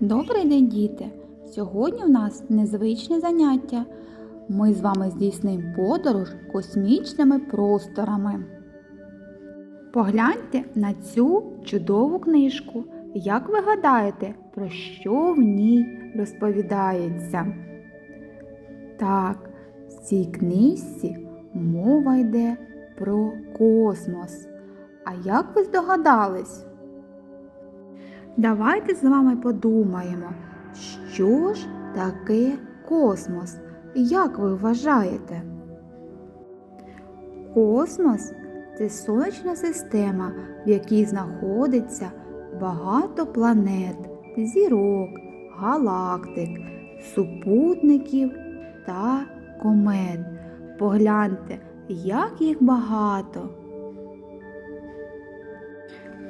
Добрий день, діти! Сьогодні в нас незвичне заняття. Ми з вами здійснимо подорож космічними просторами. Погляньте на цю чудову книжку. Як ви гадаєте, про що в ній розповідається? Так, в цій книжці мова йде про космос. А як ви здогадались? Давайте з вами подумаємо, що ж таке космос? Як ви вважаєте? Космос це сонячна система, в якій знаходиться багато планет, зірок, галактик, супутників та комет. Погляньте, як їх багато.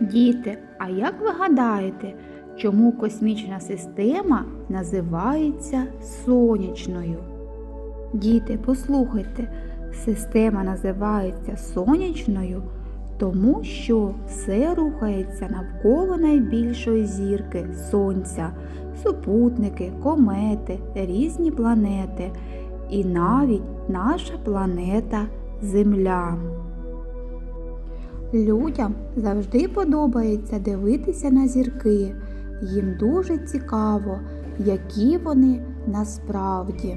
Діти, а як ви гадаєте, чому космічна система називається сонячною? Діти, послухайте, система називається сонячною, тому що все рухається навколо найбільшої зірки Сонця, супутники, комети, різні планети і навіть наша планета Земля. Людям завжди подобається дивитися на зірки. Їм дуже цікаво, які вони насправді.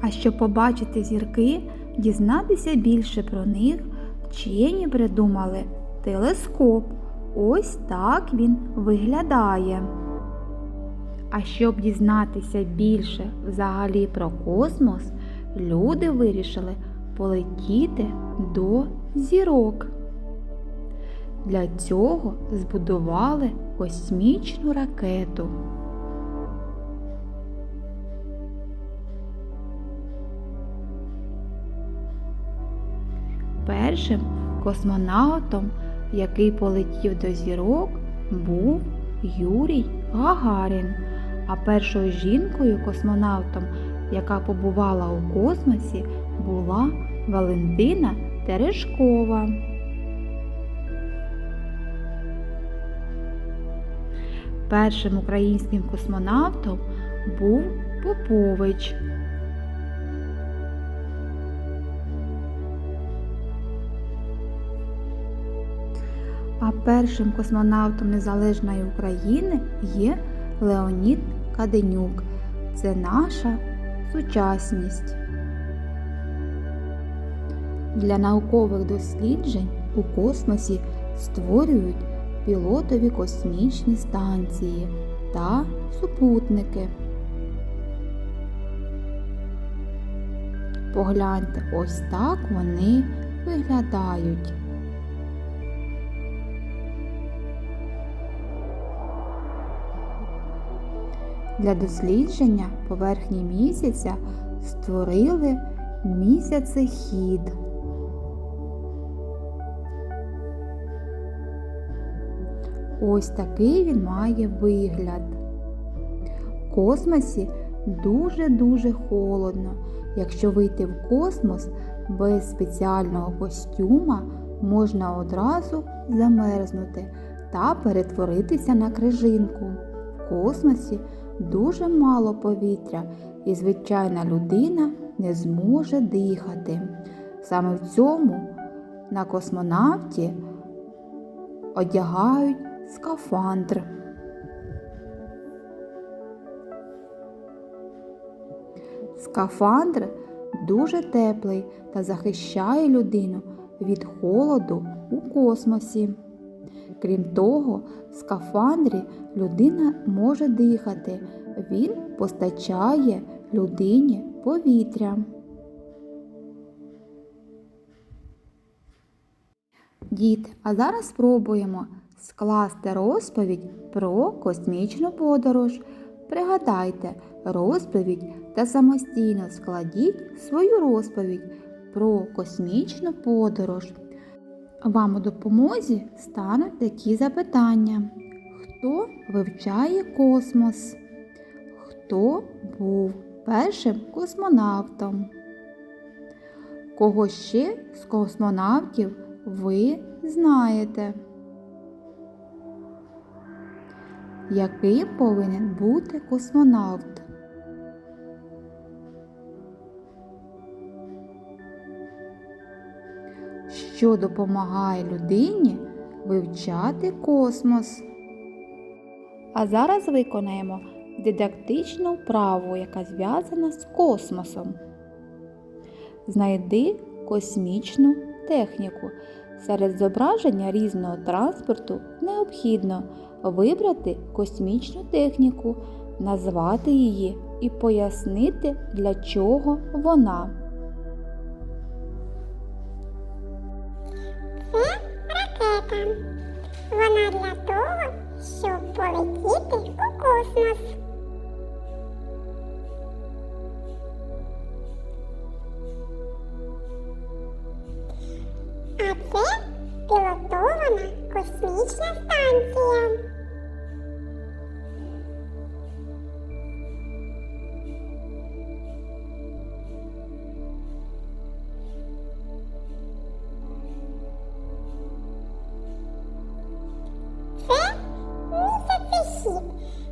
А щоб побачити зірки, дізнатися більше про них, вчені придумали телескоп. Ось так він виглядає. А щоб дізнатися більше взагалі про космос, люди вирішили полетіти до зірок. Для цього збудували космічну ракету. Першим космонавтом, який полетів до зірок, був Юрій Гагарін, а першою жінкою-космонавтом, яка побувала у космосі, була Валентина Терешкова. Першим українським космонавтом був Попович. А першим космонавтом Незалежної України є Леонід Каденюк. Це наша сучасність. Для наукових досліджень у космосі створюють пілотові космічні станції та супутники. Погляньте, ось так вони виглядають. Для дослідження поверхні місяця створили місяцехід. Ось такий він має вигляд. В космосі дуже-дуже холодно. Якщо вийти в космос без спеціального костюма, можна одразу замерзнути та перетворитися на крижинку. В космосі дуже мало повітря, і звичайна людина не зможе дихати. Саме в цьому на космонавті одягають скафандр. Скафандр дуже теплий та захищає людину від холоду у космосі. Крім того, в скафандрі людина може дихати, він постачає людині повітря. Діти, а зараз спробуємо скласти розповідь про космічну подорож. Пригадайте розповідь та самостійно складіть свою розповідь про космічну подорож. Вам у допомозі стануть такі запитання. Хто вивчає космос? Хто був першим космонавтом? Кого ще з космонавтів ви знаєте? Яким повинен бути космонавт? Що допомагає людині вивчати космос? А зараз виконаємо дидактичну вправу, яка зв'язана з космосом. Знайди космічну техніку. Серед зображення різного транспорту необхідно вибрати космічну техніку, назвати її і пояснити, для чого вона. Це ракета. Вона для того, щоб полетіти у космос.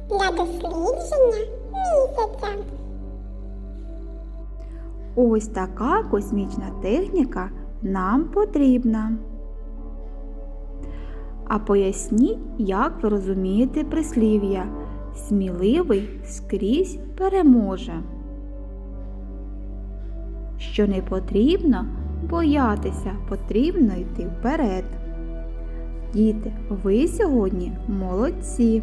Для дослідження місяця. Ось така космічна техніка нам потрібна. А поясніть, як ви розумієте прислів'я сміливий скрізь переможе. Що не потрібно боятися, потрібно йти вперед. Діти, ви сьогодні молодці.